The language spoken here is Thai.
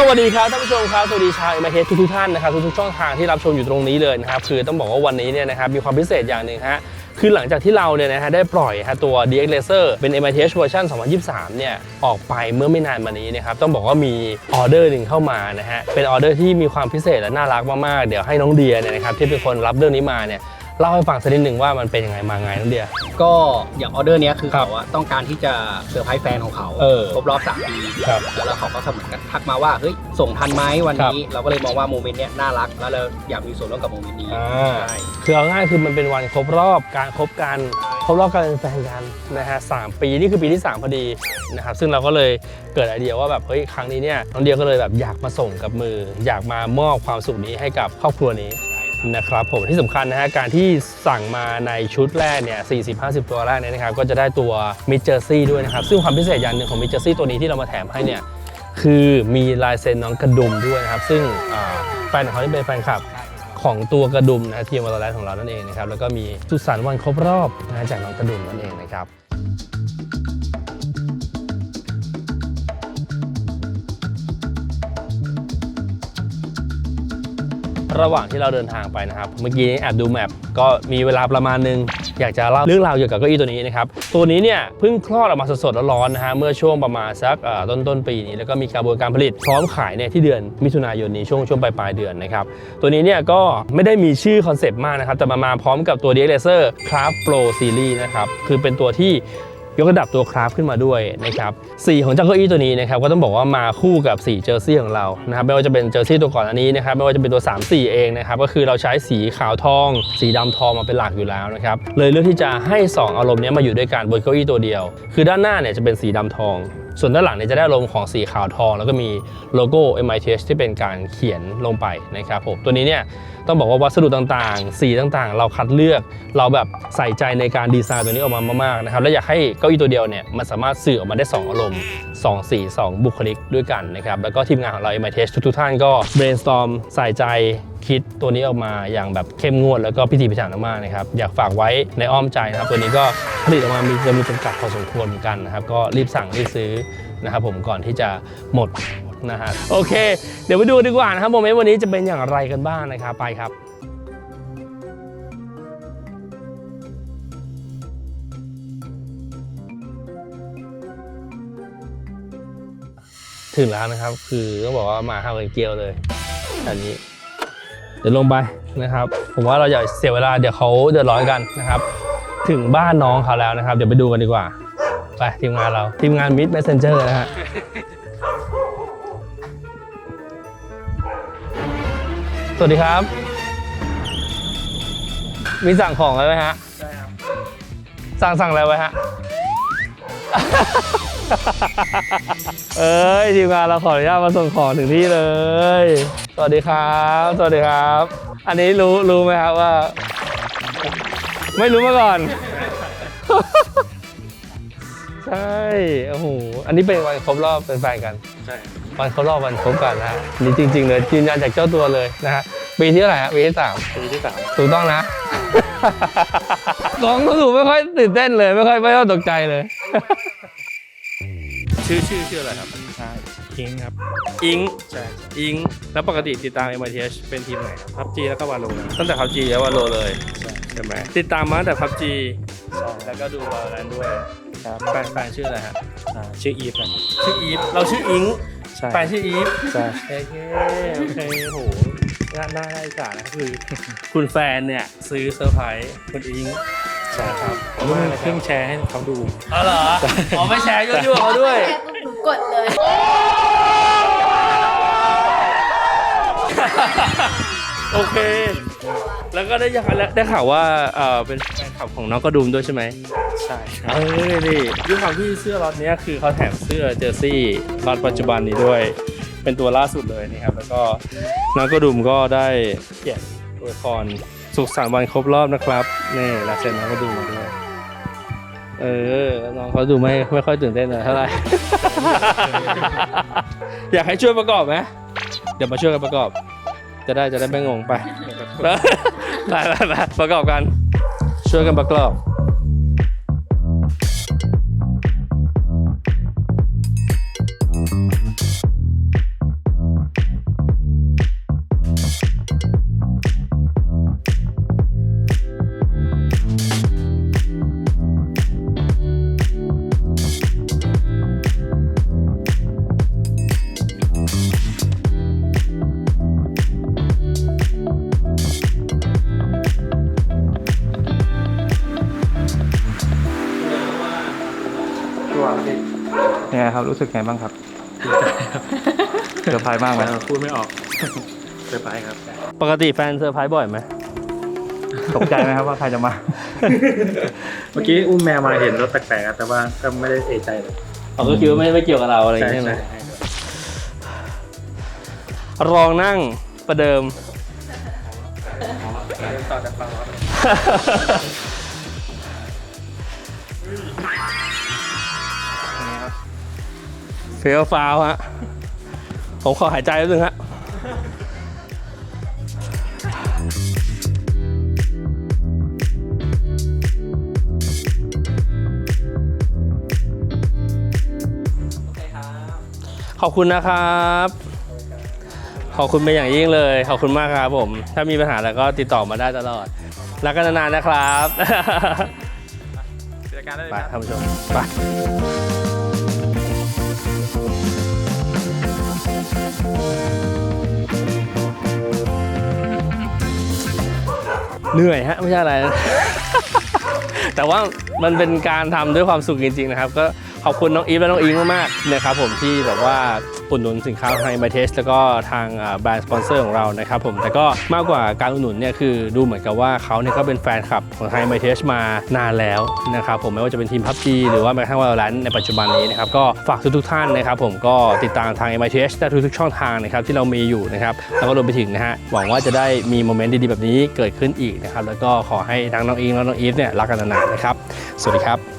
สวัสดีครับท่านผู้ชมครับสวัสดีชาวเอ็มเคทุกทุกๆท่านนะครับทุกๆช่องทางที่รับชมอยู่ตรงนี้เลยนะครับคือต้องบอกว่าวันนี้เนี่ยนะครับมีความพิเศษอย่างหนึ่งฮะคือหลังจากที่เราเนี่ยนะฮะได้ปล่อยฮะตัว DX Laser เป็น MITH เวอร์ชัน2023 เนี่ยออกไปเมื่อไม่นานมานี้นะครับต้องบอกว่ามีออเดอร์หนึ่งเข้ามานะฮะเป็นออเดอร์ที่มีความพิเศษและน่ารักมากๆเดี๋ยวให้น้องเดียเนี่ยนะครับที่เป็นคนรับเรื่องนี้มาเนี่ย เล่าให้ฟังสักนิดหนึ่งว่ามันเป็นยังไงมาไงน้องเดีย ก็อย่างออเดอร์เนี้ยคือครับเขาอะต้องการที่จะเซอร์ไพรส์แฟนของเขาเออครบรอบ3ปีครับแล้วเขาก็เหมือนกันทักมาว่าเฮ้ยส่งทันไหมวันนี้เราก็เลยมองว่าโมเมนต์เนี้ยน่ารักแล้วเราอยากมีส่วนร่วมกับโมเมนต์นี้อ่า ใช่คือเอาง่ายคือมันเป็นวันครบรอบการคบกันครบรอบการเป็นแฟนกันนะฮะสามปีนี่คือปีที่ 3 พอดีนะครับซึ่งเราก็เลยเกิดไอเดียว่าแบบเฮ้ยครั้งนี้เนี่ยน้องเดียก็เลยแบบอยากมาส่งกับมือ อยากมามอบความสุขนี้ให้กับครอบครัวนี้ นะครับผมที่สำคัญนะฮะการที่สั่งมาในชุดแรกเนี่ย40-50ตัวแรกเนี่ยนะครับก็จะได้ตัวมิเจอร์ซี่ด้วยนะครับ ซึ่งความพิเศษอย่างหนึ่งของมิเจอร์ซี่ตัวนี้ที่เรามาแถมให้เนี่ยคือมีลายเซ็นน้องกระดุมด้วยนะครับ ซึ่งแฟนของเขาที่เป็นแฟนคลับของตัวกระดุมนะทีมวอลเลย์ของเรานั่นเองนะครับแล้วก็มีสุสานวันครบรอบนะจากน้องกระดุมนั่นเองนะครับ ระหว่างที่เราเดินทางไปนะครับ เมื่อกี้แอบดูแมปก็มีเวลาประมาณนึง อยากจะเล่าเรื่องราวเกี่ยวกับเก้าอี้ตัวนี้นะครับ ตัวนี้เนี่ยเพิ่งคลอดออกมาสดๆร้อนๆนะฮะเมื่อช่วงประมาณสักต้นต้นๆปีนี้แล้วก็มีกระบวนการผลิตพร้อมขายเนี่ยที่เดือนมิถุนายนนี้ช่วงช่วงปลายปลายเดือนนะครับตัวนี้เนี่ยก็ไม่ได้มีชื่อคอนเซปต์มากนะครับแต่มามาพร้อมกับตัว DX Laser Craft Pro Series นะครับคือเป็นตัวที่ ยกระดับตัวคราฟขึ้นมาด้วยนะครับสีของเจ้าเก้าอี้ตัวนี้นะครับก็ต้องบอกว่ามาคู่กับสีเจอร์ซี่ของเรานะครับไม่ว่าจะเป็นเจอร์ซี่ตัวก่อนอันนี้นะครับไม่ว่าจะเป็นตัว 3 4 เองนะครับก็คือเราใช้สีขาวทอง สีดำทองมาเป็นหลักอยู่แล้วนะครับเลยเลือกที่จะให้ 2 อารมณ์นี้มาอยู่ด้วยกันบนเก้าอี้ตัวเดียว คือด้านหน้าเนี่ยจะเป็นสีดำทอง ส่วนด้านหลังเนี่ยจะได้อารมของสีขาวทอง แล้วก็มีโลโก้ MITH ที่เป็นการเขียนลงไปนะครับผมตัวนี้เนี่ยต้องบอกว่าวัสดุต่างๆ สีต่างๆ เราคัดเลือกเราแบบใส่ใจในการดีไซน์ตัวนี้ออกมามากๆนะครับและอยากให้เก้าอี้ตัวเดียวเนี่ยมันสามารถสื่อออกมาได้ 2 อารมณ์ 2 สี 2 บุคลิกด้วยกันนะครับแล้วก็ทีมงานของเรา MITH ทุกๆท่านก็ brainstorm ใส่ใจ คิดตัวนี้ออกมาอย่างแบบเข้มงวดแล้วก็พิถีพิถันมากๆนะครับอยากฝากไว้ในอ้อมใจนะครับตัวนี้ก็ผลิตออกมามีจะมีจำกัดพอสมควรเหมือนกันนะครับก็รีบสั่งรีบซื้อนะครับผมก่อนที่จะหมดนะฮะโอเค เดี๋ยวไปดูดีกว่านะครับโมเมนต์วันนี้จะเป็นอย่างไรกันบ้างนะครับไปครับถึงแล้วนะครับ คือต้องบอกว่ามาห้าวเกียวเลยอันนี้ เดี๋ยวลงไปนะครับ ผมว่าเราอย่าเสียเวลาเดี๋ยวเขาเดือดร้อนกันนะครับ ถึงบ้านน้องเขาแล้วนะครับ เดี๋ยวไปดูกันดีกว่า ไปทีมงานเราทีมงานมิด Messenger นะฮะสวัสดีครับ มีสั่งของอะไรไหมฮะ ใช่ครับ สั่งสั่งอะไรไว้ฮะ เอ้ยทีมงานเราขออนุญาตมาส่งของถึงที่เลย สวัสดีครับ สวัสดีครับ อันนี้รู้รู้ไหมครับว่า ไม่รู้มาก่อน ใช่โอ้โหอันนี้เป็นวันครบรอบเป็นแฟนกัน ใช่วันครบรอบวันคบกันนะฮะนี่จริง ๆ เลยยืนยันจากเจ้าตัวเลยนะฮะปีที่เท่าไหร่ฮะปีที่สาม ปีที่สามถูกต้องนะ น้องรู้สึกไม่ค่อยตื่นเต้นเลย ไม่ค่อยไม่ค่อยตกใจเลย ชื่อชื่อชื่ออะไรครับใช่คิงครับ อิงใช่อิง แล้วปกติติดตาม MITH เป็นทีมไหนครับพับจีแล้วก็วาโลนะตั้งแต่พับจีแล้วว่าโลเลยใช่ไหมติดตามมาตั้งแต่พับจีใช่แล้วก็ดูวาแลนด้วยครับแฟนแฟนชื่ออะไรฮะอ่าชื่ออีฟครับชื่ออีฟเราชื่ออิงใช่แฟนชื่ออีฟใช่โอเคโอเคโหน่าน่าได้สาระคือ คุณแฟนเนี่ยซื้อเซอร์ไพรส์คุณอิง ใช่ครับผมเพิ่งเพิ่งแชร์ให้เขาดูอ๋อเหรออ๋อไม่แชร์ยั่วๆเขาด้วยแค่ปุ๊บหนูกดเลยโอเค แล้วก็ได้ยังได้ข่าวว่าเออเป็นแฟนคลับของน้องกระดุมด้วยใช่ไหมใช่คเอรับอนี่ด้วยความที่เสื้อล็อตเนี้ยคือเขาแถมเสื้อเจอร์ซี่ล็อตปัจจุบันนี้ด้วย เป็นตัวล่าสุดเลยนี่ครับแล้วก็น้องกระดุมก็ได้เขียนอวยพร สุขสันต์วันครบรอบนะครับนี่ลาเซนน้องก็ดูมาด้วยเออน้องเขาดูไม่ไม่ค่อยตื่นเต้นเลยเท่าไหร่ อยากให้ช่วยประกอบไหมเดี๋ยวมาช่วยกันประกอบ จะได้จะได้ไม่งงไปไปไปไปประกอบกัน ช่วยกันประกอบ ครับ รู้สึกไงบ้างครับเซอร์ไพรส์มากไหมพูดไม่ออกเซอร์ไพรส์ครับ ปกติแฟนเซอร์ไพรส์บ่อยไหมตกใจไหมครับว่าใครจะมา เมื่อกี้อุ้มแมวมาเห็นรถแปลกๆแต่ว่าก็ไม่ได้เอะใจเลยเขาก็คิดว่าไม่ไม่เกี่ยวกับเราอะไรอย่างใช่เงี้ยใช่ไหมใช่รองนั่งประเดิม ต่อจากฟังรถ เฟลฟาวฮะ ผมขอหายใจแป๊บนึงฮะขอบคุณนะครับ ขอบคุณเป็นอย่างยิ่งเลย ขอบคุณมากครับผม ถ้ามีปัญหาแล้วก็ติดต่อมาได้ตลอด รักกันนานๆนะครับเจอกันได้เลยไปครับ ท่านผู้ชมไป เหนื่อยฮะไม่ใช่อะไร แต่ว่ามันเป็นการทำด้วยความสุขจริงๆนะครับ ก็ขอบคุณน้องอีฟและน้องอิงมากๆนะครับผมที่แบบว่า อุดหนุนสินค้าทางไมเทสแล้วก็ทางแบรนด์สปอนเซอร์ของเรานะครับผมแต่ก็มากกว่าการอุดหนุนเนี่ยคือดูเหมือนกับว่าเขาเนี่ยก็เป็นแฟนคลับของไทยไมเทสมานานแล้วนะครับผมไม่ว่าจะเป็นทีมพับจีหรือว่าแม้กระทั่งวาลแรนในปัจจุบันนี้นะครับก็ฝากทุกๆท่านนะครับผมก็ติดตามทาง m i t h ได้ทุกๆช่องทางนะครับที่เรามีอยู่นะครับแล้วก็รวมไปถึงนะฮะหวังว่าจะได้มีโมเมนต์ดีๆแบบนี้เกิดขึ้นอีกนะครับแล้วก็ขอให้ทั้งน้องอิงและน้องอีฟเนี่ยรักกันนานๆนะครับสวัสดีครับ